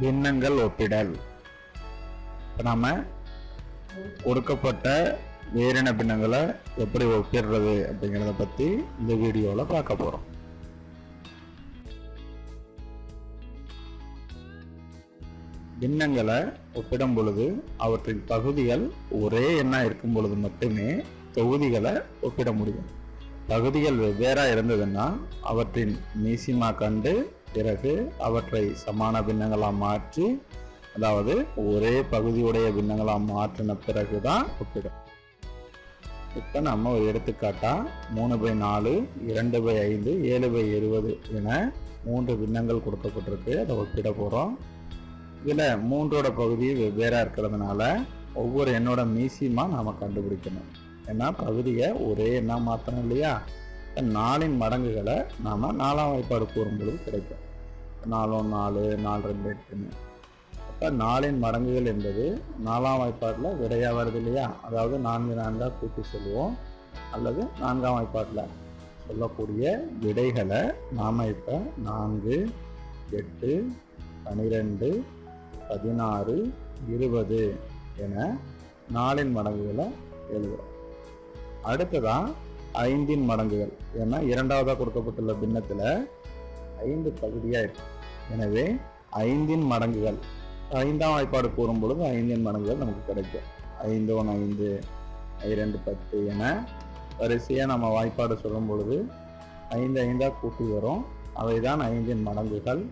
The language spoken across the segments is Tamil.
பின்னங்கள் ஒப்பிடல். இப்போ நாம் கொடுக்கப்பட்ட வேறின பின்னங்களை எப்படி ஒப்பிடுறது அப்படிங்கிறத பற்றி இந்த வீடியோவில் பார்க்க போகிறோம் பின்னங்களை ஒப்பிடும் பொழுது அவற்றின் பகுதிகள் ஒரே எண்ணாக இருக்கும் பொழுது மட்டுமே தொகுதிகளை ஒப்பிட முடியும். பகுதிகள் வெவ்வேறா இருந்ததுன்னா அவற்றின் மீசிமா கண்டு பிறகு அவற்றை சமான பின்னங்களாக மாற்றி அதாவது ஒரே பகுதியுடைய பின்னங்களாக மாற்றின பிறகுதான் ஒப்பிடும். இப்போ நம்ம ஒரு எடுத்துக்காட்டா மூணு பை நாலு இரண்டு பை ஐந்து ஏழு பை இருபது என மூன்று பின்னங்கள் கொடுக்கப்பட்டிருக்கு. அதை ஒப்பிட போகிறோம் இதில் மூன்றோட பகுதி வெவ்வேறாக இருக்கிறதுனால ஒவ்வொரு எண்ணோட மீசியமாக நாம் கண்டுபிடிக்கணும். ஏன்னா பகுதியை ஒரே எண்ணாக மாற்றணும் இல்லையா? நாலின் மடங்குகளை நாம் நாலாம் வாய்ப்பாடு கூறும்பொழுது கிடைக்கும். நாலும் நாலு நாலு ரெண்டு எட்டுன்னு. அப்போ நாலின் மடங்குகள் என்பது நாலாம் வாய்ப்பாட்டில் விடையாக வருது இல்லையா? அதாவது நான்கு நான்காக கூட்டி சொல்லுவோம். அல்லது நான்காம் வாய்ப்பாட்டில் சொல்லக்கூடிய விடைகளை நாம் இப்போ நான்கு எட்டு பனிரெண்டு பதினாறு இருபது என நாலின் மடங்குகளை எழுதுகிறோம் அடுத்ததான் ஐந்தின் மடங்குகள். ஏன்னா இரண்டாவதாக கொடுக்கப்பட்டுள்ள பின்னத்தில் ஐந்து பகுதியாக இருக்கும் எனவே ஐந்தின் மடங்குகள். ஐந்தாம் வாய்ப்பாடு கூறும் பொழுது ஐந்தின் மடங்குகள் நமக்கு கிடைக்கும். ஐந்து ஒன்று ஐந்து இரண்டு பத்து என வரிசையாக நம்ம வாய்ப்பாடு சொல்லும் பொழுது ஐந்து ஐந்தாக கூட்டி வரும். அவை தான் ஐந்தின் மடங்குகள்.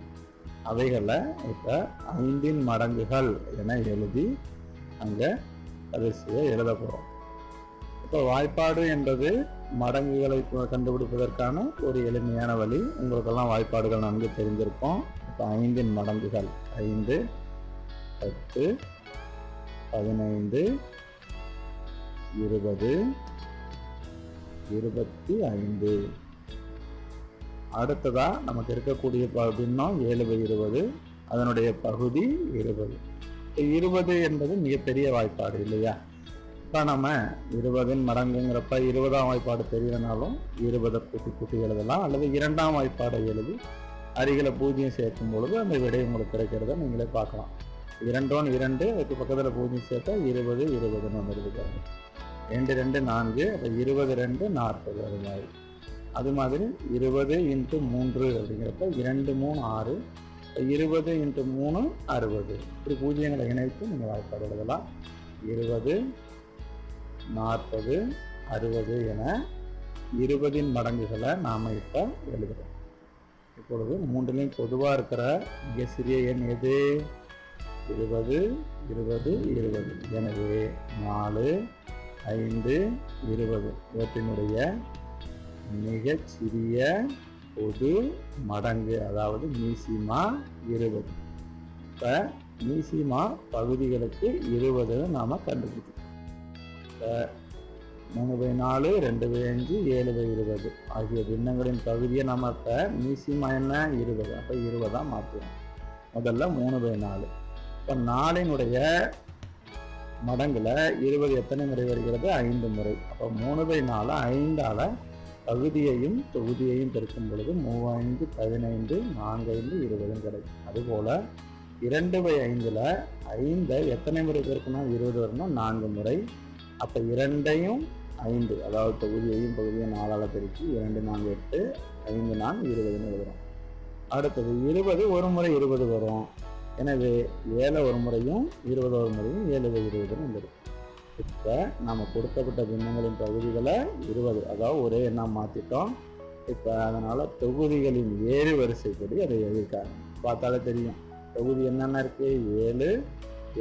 அவைகளை இப்போ ஐந்தின் மடங்குகள் என எழுதி அங்கே வரிசையை எழுத போகிறோம் இப்போ வாய்ப்பாடு என்பது மடங்குகளை கண்டுபிடிப்பதற்கான ஒரு எளிமையான வழி. உங்களுக்கெல்லாம் வாய்ப்பாடுகள் நன்கு தெரிந்திருக்கும். இப்போ ஐந்தின் மடங்குகள். ஐந்து பத்து பதினைந்து இருபது இருபத்தி ஐந்து. அடுத்ததாக நமக்கு இருக்கக்கூடிய ப- ஏழு பை இருபது. அதனுடைய பகுதி இருபது. இருபது என்பது மிகப்பெரிய வாய்ப்பாடு இல்லையா? இப்போ நம்ம இருபதின் மடங்குங்கிறப்ப இருபதாம் வாய்ப்பாடு தெரியலனாலும் இருபதை கூட்டி கூட்டி எழுதலாம். அல்லது இரண்டாம் வாய்ப்பாடை எழுதி அருகில பூஜ்ஜியம் சேர்க்கும் பொழுது அந்த விடை உங்களுக்கு கிடைக்கிறத நீங்களே பார்க்கலாம். இரண்டோன் இரண்டு அதுக்கு பக்கத்தில் பூஜ்ஜியம் சேர்த்தா இருபது இருபதுன்னு வந்துடுது ரெண்டு ரெண்டு நான்கு அப்போ இருபது ரெண்டு நாற்பது அது மாதிரி அது மாதிரி இருபது இன்ட்டு மூன்று அப்படிங்கிறப்ப இரண்டு மூணு ஆறு இருபது இன்ட்டு மூணு அறுபது. இப்படி பூஜ்ஜியங்களை இணைத்து நீங்கள் வாய்ப்பாடு எழுதலாம். இருபது நாற்பது அறுபது என இருபதின் மடங்குகளை நாம் இப்போ எழுதுகிறோம் இப்பொழுது மூன்றிலையும் பொதுவாக இருக்கிற மிக சிறிய எண் எது? இருபது இருபது இருபது. எனவே நாலு ஐந்து இருபது. இவற்றினுடைய மிகச் சிறிய பொது மடங்கு அதாவது மீசிமா இருபது. இப்போ மீசிமா பகுதிகளுக்கு இருபதுன்னு நாம் கண்டுபிடிச்சோம் மூணு பை நாலு ரெண்டு பை அஞ்சு ஏழு பை இருபது. ஆகிய பின்னங்களின் பகுதியை நம்ம இப்போ மீசிமா என்ன? இருபது. அப்போ இருபதாக மாற்றுவோம் முதல்ல மூணு பை நாலு. இப்போ நாளினுடைய மடங்கில் இருபது எத்தனை முறை வருகிறது? ஐந்து முறை. அப்போ மூணு பை நாலு ஐந்தால் பகுதியையும் தொகுதியையும் பெருக்கும் பொழுது மூவாய்ந்து பதினைந்து நான்கு ஐந்து இருபதும் கிடைக்கும். அதுபோல் இரண்டு பை ஐந்தில் ஐந்தை எத்தனை முறை பெருக்கணும்? இருபது வரணும். நான்கு முறை. அப்போ இரண்டையும் ஐந்து அதாவது தொகுதியையும் பகுதியும் நாலால் பெருக்கி இரண்டு நான்கு எட்டு ஐந்து நான்கு இருபதுன்னு எழுதுறோம். அடுத்தது இருபது ஒரு முறை இருபது வரும். எனவே ஏழை ஒரு முறையும் இருபது ஒரு முறையும் ஏழு இருபதுன்னு வந்துடும் இப்போ நம்ம கொடுக்கப்பட்ட பின்னங்களின் பகுதிகளை இருபது அதாவது ஒரே எண்ணாக மாற்றிட்டோம் இப்போ அதனால் தொகுதிகளின் ஏறு வரிசைப்படி அதை எழுதியிருக்காங்க. பார்த்தாலே தெரியும். தொகுதி என்னென்ன இருக்குது ஏழு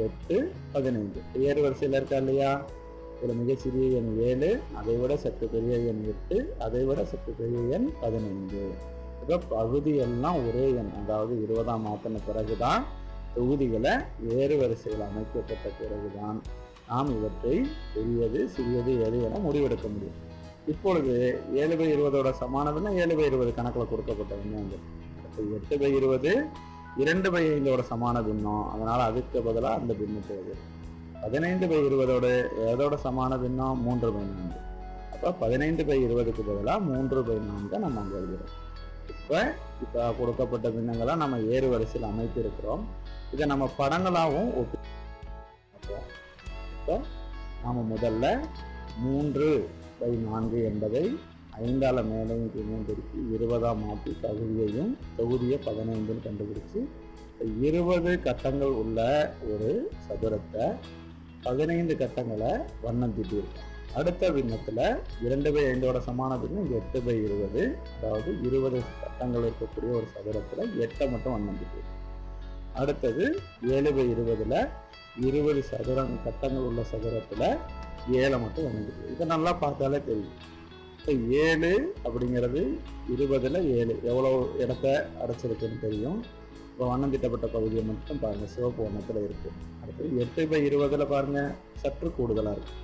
எட்டு பதினைந்து. ஏறு வரிசையில் இருக்கா இல்லையா? மிக மிகச்சிறிய எண் ஏழு அதை விட சற்று பெரிய எண் எட்டு அதை விட சற்று பெரிய எண் பதினைந்து. இப்போ பகுதி எல்லாம் ஒரே எண் அதாவது இருபதாம் மாற்றின பிறகுதான் தொகுதிகளை வேறு வரிசையில் அமைக்கப்பட்ட பிறகுதான் நாம் இவற்றை பெரியது சிறியது எது என முடிவெடுக்க முடியும். இப்பொழுது ஏழு பை இருபதோட சமானதுன்னா ஏழு பை இருபது கணக்கில் கொடுக்கப்பட்ட விண்ணங்கள் இப்போ எட்டு பை இருபது இரண்டு பை ஐந்தோட சமான பின்னம் அதனால் அதுக்கு பதிலாக அந்த பின்னத்தை பதினைந்து பை இருபதோட எதோட சமான பின்னம் மூன்று பை நான்கு. அப்போ பதினைந்து பை இருபதுக்கு பதிலாக மூன்று பை நான்கு நம்ம அங்கே எழுதுறோம். இப்போ இப்போ கொடுக்கப்பட்ட பின்னங்களை நம்ம ஏறு வரிசையில் அமைத்து இருக்கிறோம் இதை நம்ம படங்களாகவும் ஒப்பி இப்போ நாம் முதல்ல மூன்று பை நான்கு என்பதை ஐந்தால மேலையும் கீழையும் பெருக்கி இருபதாம் மாற்றி தகுதியையும் தொகுதியை பதினைந்துன்னு கண்டுபிடிச்சு இருபது கட்டங்கள் உள்ள ஒரு சதுரத்தை பதினைந்து கட்டங்களை வண்ணம் தீட்டியிருக்கேன் அடுத்த விண்ணத்தில் இரண்டு பை ஐந்தோட சமான பின்னம் இங்கே எட்டு பை இருபது அதாவது இருபது கட்டங்கள் இருக்கக்கூடிய ஒரு சதுரத்தில் எட்டை மட்டும் வண்ணம் தீட்டியிருக்கேன் அடுத்தது ஏழு பை இருபதில் இருபது சதுரம் கட்டங்கள் உள்ள சதுரத்தில் ஏழை மட்டும் வண்ணம் இதை நல்லா பார்த்தாலே தெரியும். இப்போ ஏழு அப்படிங்கிறது இருபதில் ஏழு. எவ்வளோ இடத்த அடைச்சிருக்குன்னு தெரியும். இப்போ வண்ணம் திட்டப்பட்ட பகுதியை மட்டும் பாருங்கள் சிவப்பு வண்ணத்தில் இருக்கு. அடுத்து எட்டு பை இருபதில் பாருங்க. சற்று கூடுதலாக இருக்கு.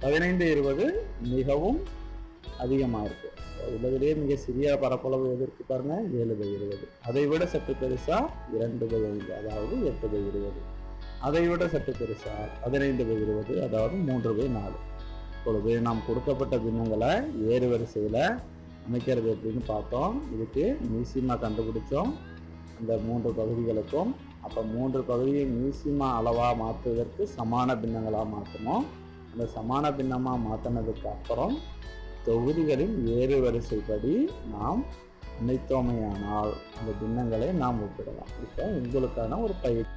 பதினைந்து இருபது மிகவும் அதிகமாக இருக்கு. உலகிலேயே மிக சிறிய பரப்பளவு எது பாருங்க? ஏழு பை இருபது. அதை விட சற்று பெருசா இரண்டு பை ஐந்து அதாவது எட்டு பை இருபது. அதை விட சற்று பெருசா பதினைந்து பை இருபது அதாவது மூன்று பை நாலு. இப்பொழுது நாம் கொடுக்கப்பட்ட பின்னங்களை ஏறு வரிசையில் அமைக்கிறது எப்படின்னு பார்த்தோம். இதுக்கு மீசிமா கண்டுபிடிச்சோம். இந்த மூன்று பகுதிகளுக்கும் அப்போ மூன்று பகுதியை மீசிமா அளவாக மாற்றுவதற்கு சமான பின்னங்களாக மாற்றணும். அந்த சமான பின்னமாக மாற்றினதுக்கு அப்புறம் தொகுதிகளின் ஏறு வரிசைப்படி நாம் அமைத்தோமையானால் அந்த பின்னங்களை நாம் ஒப்பிடலாம். இப்போ உங்களுக்கான ஒரு பயிற்சி.